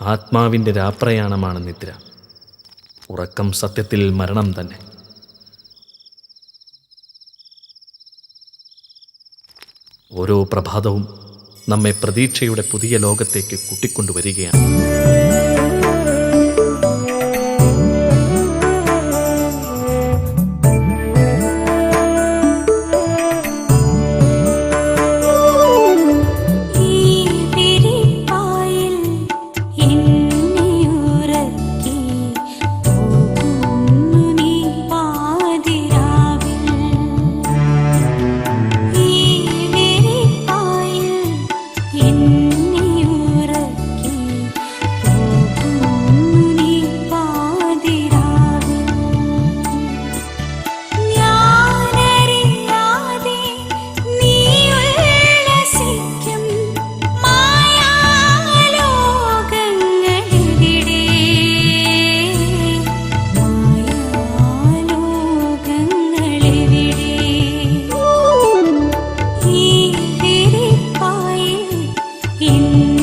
ആത്മാവിന്റെ രാപ്രയാണമാണ് നിദ്ര. ഉറക്കം സത്യത്തിൽ മരണം തന്നെ. ഓരോ പ്രഭാതവും നമ്മെ പ്രതീക്ഷയുടെ പുതിയ ലോകത്തേക്ക് കൂട്ടിക്കൊണ്ടുവരികയാണ്. You.